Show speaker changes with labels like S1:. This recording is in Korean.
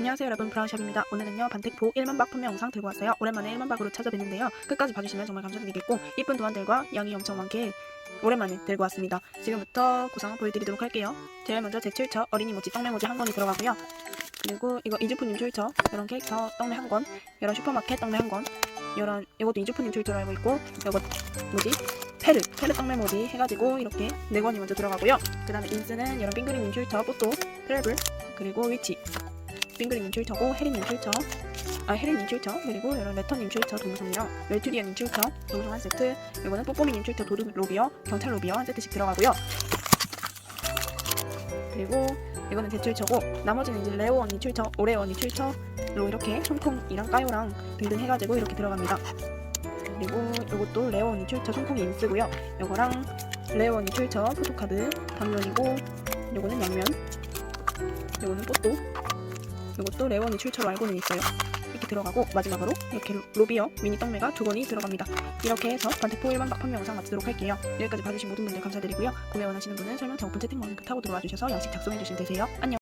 S1: 안녕하세요 여러분 브라운샵입니다. 오늘은요 반택포 1만 박 판매 영상 들고 왔어요. 오랜만에 1만 박으로 찾아뵙는데요. 끝까지 봐주시면 정말 감사드리겠고 이쁜 도안들과 양이 엄청 많게 오랜만에 들고 왔습니다. 지금부터 구성 보여드리도록 할게요. 제일 먼저 제 출처 어린이 모찌 떡메 모찌 한 권이 들어가고요. 그리고 이거 이주푸님 출처 이런 캐릭터 떡메 한 권, 이런 슈퍼마켓 떡메 한 권, 이런 이것도 이주푸님 출처로 알고 있고 이거 뭐지? 페르 페르 떡메 모찌 해가지고 이렇게 네 권이 먼저 들어가고요. 그 다음에 인스는 이런 빙그리님 출처 뽀또 트래블 그리고 위치 빙그리님 출처고 혜리님 출처 아 혜리님 출처 그리고 이런 레터님 출처 동성이랑 멜투리아님 출처 동성 한 세트 이거는 뽀뽀미님 출처 도둑 로비어 경찰 로비어 한 세트씩 들어가고요. 그리고 이거는 제 출처고 나머지는 이제 레오 언니 출처 오레오 언니 출처로 이렇게 총콩이랑 까요랑 등등 해가지고 이렇게 들어갑니다. 그리고 이것도 레오 언니 출처 총콩이 인스고요. 이거랑 레오 언니 출처 포토카드 당면이고 요거는 양면 요거는 뽀 또 이것도 레원이 출처로 알고는 있어요. 이렇게 들어가고 마지막으로 이렇게 로비어 미니 떡메가 두 권이 들어갑니다. 이렇게 해서 반대포 1만 박 판매 영상 마치도록 할게요. 여기까지 봐주신 모든 분들 감사드리고요. 구매 원하시는 분은 설명창 오픈 채팅방 링크 타고 들어와 주셔서 양식 작성해 주시면 되세요. 안녕.